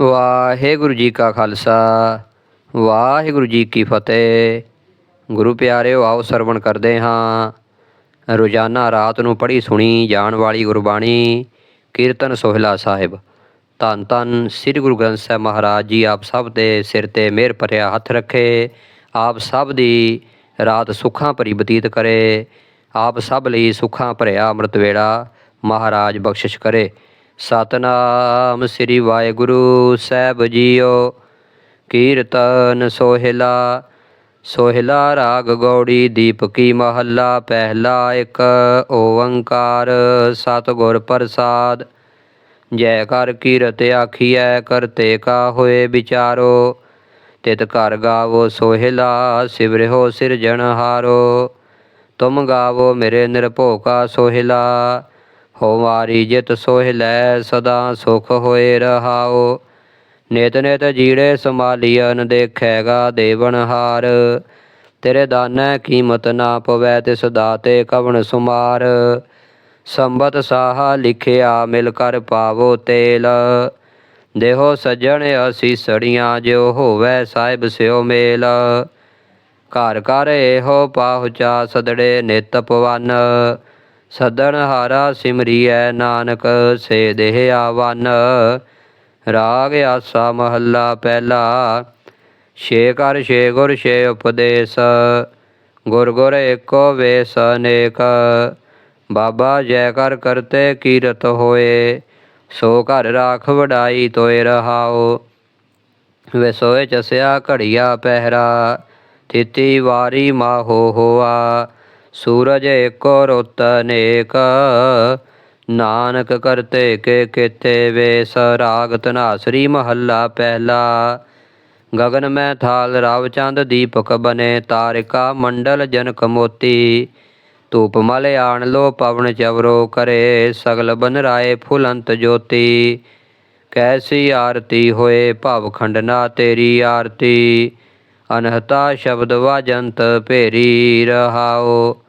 ਵਾਹਿਗੁਰੂ ਜੀ ਕਾ ਖਾਲਸਾ, ਵਾਹਿਗੁਰੂ ਜੀ ਕੀ ਫਤਿਹ। ਗੁਰੂ ਪਿਆਰਿਓ, ਆਓ ਸਰਵਣ ਕਰਦੇ ਹਾਂ। ਰੋਜ਼ਾਨਾ ਰਾਤ ਨੂੰ ਪੜ੍ਹੀ ਸੁਣੀ ਜਾਣ ਵਾਲੀ ਗੁਰਬਾਣੀ, ਕੀਰਤਨ ਸੋਹਿਲਾ ਸਾਹਿਬ। ਧੰਨ ਧੰਨ ਸ੍ਰੀ ਗੁਰੂ ਗ੍ਰੰਥ ਸਾਹਿਬ ਮਹਾਰਾਜ ਜੀ, ਆਪ ਸਭ ਦੇ ਸਿਰ ਤੇ ਮਿਹਰ ਭਰਿਆ ਹੱਥ ਰੱਖੇ। ਆਪ ਸਭ ਦੀ ਰਾਤ ਸੁੱਖਾਂ ਭਰੀ ਬਤੀਤ ਕਰੇ। ਆਪ ਸਭ ਲਈ ਸੁੱਖਾਂ ਭਰਿਆ ਅੰਮ੍ਰਿਤ ਵੇਲਾ। ਮਹਾਰਾਜ ਬਖਸ਼ਿਸ਼ ਕਰੇ। ਸਤਨਾਮ ਸ੍ਰੀ ਵਾਹਿਗੁਰੂ ਸਾਹਿਬ ਜੀਓ। ਕੀਰਤਨ ਸੋਹਿਲਾ ਸੋਹਿਲਾ ਰਾਗ ਗੌੜੀ, ਦੀਪਕੀ ਮਹੱਲਾ, ਪਹਿਲਾ ਇੱਕ, ਓੰਕਾਰ ਸਤਿਗੁਰ ਪ੍ਰਸਾਦ। ਜੈ ਕਰ ਕੀਰਤ ਆਖੀਐ, ਕਰਤੇ ਕਾ ਹੋਏ ਵਿਚਾਰੋ। ਤਿਤ ਕਰ ਗਾਵੋ ਸੋਹਿਲਾ ਸਿਵਰਿਓ ਸਿਰਜਣਹਾਰੋ ਤੁਮ ਗਾਵੋ ਮੇਰੇ ਨਿਰਭਉ ਕਾ ਸੋਹਿਲਾ। ਹੋ ਮਾਰੀ ਜਿਤ ਸੋਹਿਲੈ ਸਦਾ ਸੁਖ ਹੋਏ ਰਹਾਓ। ਨਿਤ ਨਿਤ ਜੀੜੇ ਸਮਾਲੀਅਨ ਦੇਖੇਗਾ ਦੇਵਨਹਾਰ ਤੇਰੇ ਦਾਨੈ ਕੀਮਤ ਨਾ ਪਵੈ ਤਿਸ ਦਾਤੇ ਕਵਣ ਸੁਮਾਰ। ਸੰਬਤ ਸਾਹਾ ਲਿਖਿਆ ਮਿਲ ਕਰ ਪਾਵੋ ਤੇਲ। ਦੇਹੋ ਸਜਣ ਅਸੀ ਸੜੀਆਂ ਜਿਉ ਹੋਵੈ ਸਾਹਿਬ ਸਿਓ ਮੇਲ। ਘਰ ਘਰ ਇਹੋ ਪਾਹੁਚਾ ਸਦੜੇ ਨਿਤ ਪਵਨ। ਸਦਨ ਹਾਰਾ ਸਿਮਰੀਐ ਨਾਨਕ ਸੇ ਦੇਹ ਆਵਨ। ਰਾਗ ਆਸਾ ਮਹੱਲਾ ਪਹਿਲਾ। ਛੇ ਕਰ ਛੇ ਗੁਰ ਛੇ ਉਪਦੇਸ਼। ਗੁਰ ਗੁਰ ਏਕੋ ਵੇਸ ਅਨੇਕ। ਬਾਬਾ ਜੈ ਕਰ ਕਰਤੇ ਕੀਰਤ ਹੋਏ। ਸੋ ਘਰ ਰਾਖ ਵਡਾਈ ਤੋਏ ਰਹਾਓ ਵੇ ਚਸਿਆ ਘੜੀਆ ਪਹਿਰਾ। ਤਿਤੀ ਵਾਰੀ ਮਾਹੋ ਹੋਆ। ਸੂਰਜ ਏਕੋ ਰੁੱਤ ਅਨੇਕ ਨਾਨਕ ਕਰਤੇ ਕੇ ਕਿਤੇ ਵੇਸ ਰਾਗ ਧਨਾਸਰੀ ਮਹੱਲਾ ਪਹਿਲਾ। ਗਗਨ ਮੈਂ ਥਾਲ, ਰਵ ਚੰਦ ਦੀਪਕ ਬਨੇ, ਤਾਰਿਕਾ ਮੰਡਲ ਜਨਕ ਮੋਤੀ। ਧੂਪ ਮਲ ਆਣ ਲੋ, ਪਵਨ ਚਵਰੋ ਕਰੇ, ਸਗਲ ਬਨ ਰਾਏ ਫੁਲੰਤ ਜੋਤੀ। ਕੈਸੀ ਆਰਤੀ ਹੋਏ, ਭਵ ਖੰਡਨਾ ਤੇਰੀ ਆਰਤੀ। ਅਨਹਤਾ ਸ਼ਬਦ ਵਾਜੰਤ ਭੇਰੀ ਰਹਾਓ।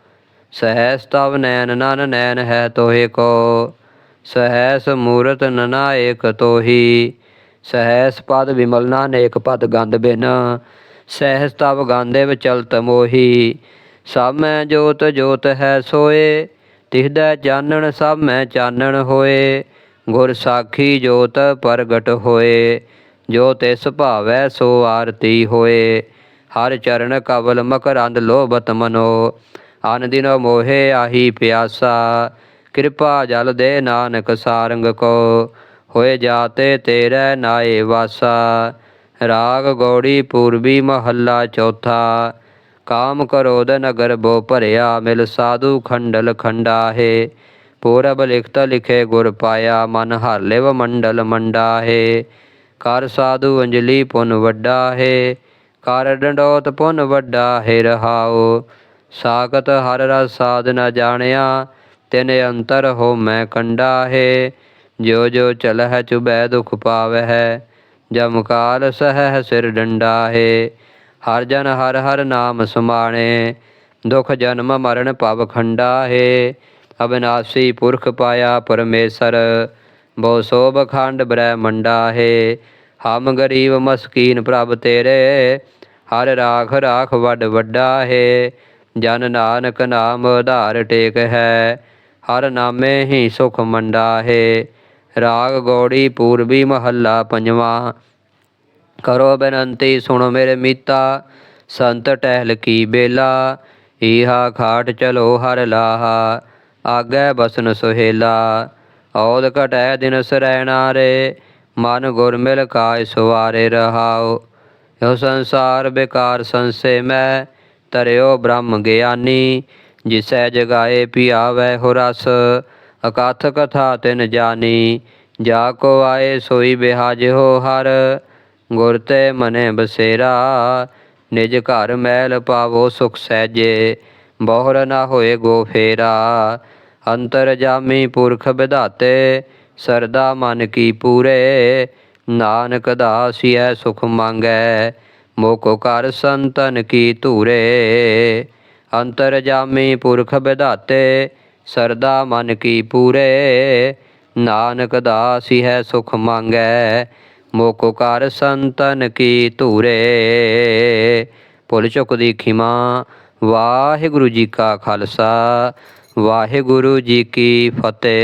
ਸਹਸ ਤਵ ਨੈਨ ਨਨ ਨੈਨ ਹੈ ਤੋਹੇ ਕੋ ਸਹਸ ਮੂਰਤ ਨਨਾ ਏਕ ਤੋਹੀ ਸਹਸ ਪਦ ਵਿਮਲ ਨਾਨੇਕ ਪਦ ਗੰਧ ਬਿਨ ਸਹਸ ਤਵ ਗਾਂਦੇ ਵਿਚਲਤ ਮੋਹੀ, ਸਭ ਮੈਂ ਜੋਤ ਜੋਤ ਹੈ ਸੋਏ ਤਿਹਦਾ ਚਾਨਣ ਸਭ ਮੈਂ ਚਾਨਣ ਹੋਏ, ਗੁਰ ਸਾਖੀ ਜੋਤ ਪ੍ਰਗਟ ਹੋਏ, ਜੋ ਤਿਸ ਭਾਵੈ ਸੋ ਆਰਤੀ ਹੋਏ, ਹਰ ਚਰਨ ਕਵਲ ਮਕਰੰਦ ਲੋਭਤ ਮਨੋ ਅਨ ਦਿਨ ਮੋਹਿ ਆਹੀ ਪਿਆਸਾ, ਕਿਰਪਾ ਜਲ ਦੇ ਨਾਨਕ ਸਾਰੰਗ ਕੋ, ਹੋਏ ਜਾਤੇ ਤੇਰੇ ਨਾਏ ਵਾਸਾ। ਰਾਗ ਗੌੜੀ ਪੂਰਬੀ ਮਹੱਲਾ ਚੌਥਾ, ਕਾਮ ਕਰੋਦ ਨਗਰ ਬੋ ਭਰਿਆ, ਮਿਲ ਸਾਧੂ ਖੰਡਲ ਖੰਡਾ ਹੈ ਪੂਰਬ ਲਿਖਤ ਲਿਖੇ ਗੁਰ ਪਾਇਆ, ਮਨ ਹਰ ਮੰਡਲ ਮੰਡਾ ਹੈ ਕਰ ਸਾਧੂ ਅੰਜਲੀ ਪੁਨ ਵੱਡਾ ਹੈ ਕਰ ਡੰਡੋਤ ਪੁਨ ਵੱਡਾ, ਹੈ ਰਹਾਓ ਸਾਖਤ ਹਰ ਰਸ ਸਾਧ ਨ ਜਾਣਿਆ, ਤਿਨ ਅੰਤਰ ਹੋ ਮੈਂ ਕੰਡਾ ਹੈ ਜੋ ਜੋ ਚਲਹਿ ਚੁਬੈ ਦੁਖ ਪਾਵਹਿ, ਜਮ ਕਾਲ ਸਹਿ ਸਿਰ ਡੰਡਾ ਹੈ ਹਰ ਜਨ ਹਰ ਹਰ ਨਾਮ ਸਮਾਣੇ, ਦੁਖ ਜਨਮ ਮਰਨ ਭਵ ਖੰਡਾ ਹੈ ਅਬਿਨਾਸੀ ਪੁਰਖ ਪਾਇਆ ਪਰਮੇਸ਼ਰ, ਬਹੁ ਸੋਭ ਖੰਡ ਬ੍ਰਹਮੰਡਾ ਹੈ ਹਮ ਗਰੀਬ ਮਸਕੀਨ ਪ੍ਰਭ ਤੇਰੇ, ਹਰ ਰਾਖ ਰਾਖ ਵੱਡ ਵੱਡਾ ਹੈ ਜਨ ਨਾਨਕ ਨਾਮ ਆਧਾਰ ਟੇਕ ਹੈ, ਹਰ ਨਾਮੇ ਹੀ ਸੁਖ ਮੰਡਾ ਹੈ ਰਾਗ ਗੋੜੀ ਪੂਰਬੀ ਮਹੱਲਾ ਪੰਜਵਾਂ। ਕਰੋ ਬੇਨੰਤੀ, ਸੁਣੋ ਮੇਰੇ ਮੀਤਾ, ਸੰਤ ਟਹਿਲ ਕੀ ਬੇਲਾ, ਈਹਾ ਖਾਟ ਚਲੋ ਹਰ ਲਾਹਾ, ਆਗੇ ਬਸਨ ਸੁਹੇਲਾ। ਔਦ ਘਟੈ ਦਿਨ ਸਰੈਣਾ ਰੇ, ਮਨ ਗੁਰ ਮਿਲ ਕਾਇ ਸੁਵਾਰੇ ਰਹਾਉ। ਜੋ ਸੰਸਾਰ ਬੇਕਾਰ ਸੰਸੇ ਮੈਂ ਤਰਿਓ ਬ੍ਰਹਮ ਗਿਆਨੀ, ਜਿਸੈ ਜਗਾਏ ਪਿਆਵੈ ਹੋ ਰਸ, ਅਕਥ ਕਥਾ ਤਿਨ ਜਾਨੀ, ਜਾ ਕੋ ਆਏ ਸੋਈ ਬਿਹਾਜ ਹੋ ਹਰ, ਗੁਰ ਤੇ ਮਨੇ ਬਸੇਰਾ, ਨਿਜ ਘਰ ਮੈਲ ਪਾਵੋ ਸੁਖ ਸਹਿਜੇ, ਬਹੁਰ ਨਾ ਹੋਏ ਗੋ ਫੇਰਾ, ਅੰਤਰ ਜਾਮੀ ਪੁਰਖ ਵਿਧਾਤੇ ਸਰਦਾ ਮਨ ਕੀ ਪੂਰੇ, ਨਾਨਕ ਦਾਸੀਐ ਸੁਖ ਮੰਗੈ ਮੋਕੋ ਕਰ ਸੰਤਨ ਕੀ ਧੂਰੇ। ਅੰਤਰ ਜਾਮੀ ਪੁਰਖ ਵਿਧਾਤੇ ਸਰਦਾ ਮਨ ਕੀ ਪੂਰੇ। ਨਾਨਕ ਦਾਸੀ ਹੈ ਸੁਖ ਮੰਗੈ, ਮੋਕੋ ਕਰ ਸੰਤਨ ਕੀ ਧੂਰੇ। ਭੁੱਲ ਚੁੱਕ ਦੀ ਖਿਮਾ, ਵਾਹਿਗੁਰੂ ਜੀ ਕਾ ਖਾਲਸਾ, ਵਾਹਿਗੁਰੂ ਜੀ ਕੀ ਫਤਿਹ।